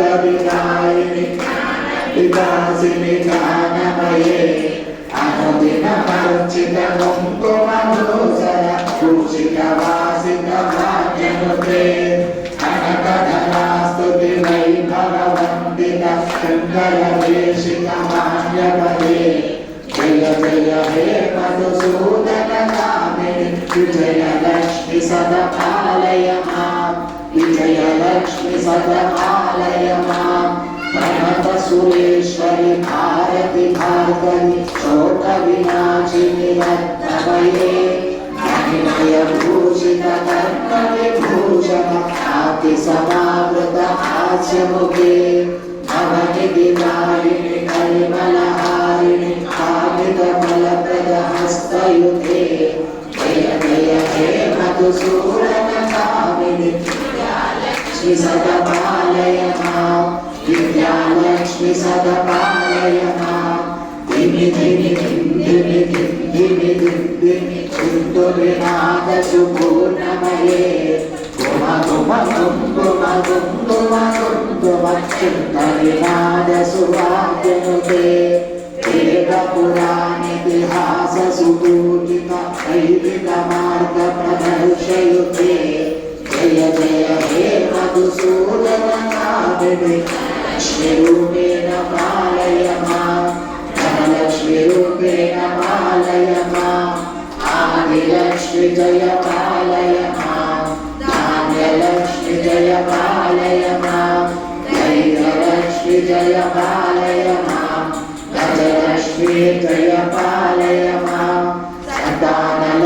सर्गविदायिनि विकासिनि ज्ञानमये अनुदिनमर्चितमुङ्कुमधूसर भूषितवासितभाग्यनुते अनकधनास्तुति वै भगवन्तिनः शृङ्गरवेशितमान्यपदे जय जय हे मधुसूदनकामिनि विजयलक्ष्मि सदपालय మహాలక్ష్మి సదమాలయమా ప్రణత సురేశ్వరి భారతి భార్గవి శోక వినాశిని రత్నమయే మహిమయ భూషిత కర్ణ విభూషణ ఖ్యాతి సమావృత హాస్యముఖే భవనిధి వారిణి కల్మలహారిణి కామిత ఫలప్రద హస్తయుధే జయ జయ హే మధుసూరణ కామిని सदपालय माम् धिमि धिमि धिं धिमि धिं धिमि धिं धिमि चिन्तुविनादसुपूर्णमये गुम गुम गुं गुम गुं गुम गुं गुम चिन्तविनादसुवाद्यनुते वेदपुराणेतिहाससुपूजित वैदिकमार्गप्रदर्शयुते जय जय हे సూదవనాదిని లక్ష్మీరూపేణ మాలయ మా ధనలక్ష్మీరూపేణ మాలయ మా ఆదిలక్ష్మి జయ మాలయ మా ధాన్యలక్ష్మి జయ మాలయ మా ధైర్యలక్ష్మి జయ మాలయ మా గజలక్ష్మి జయ మాలయ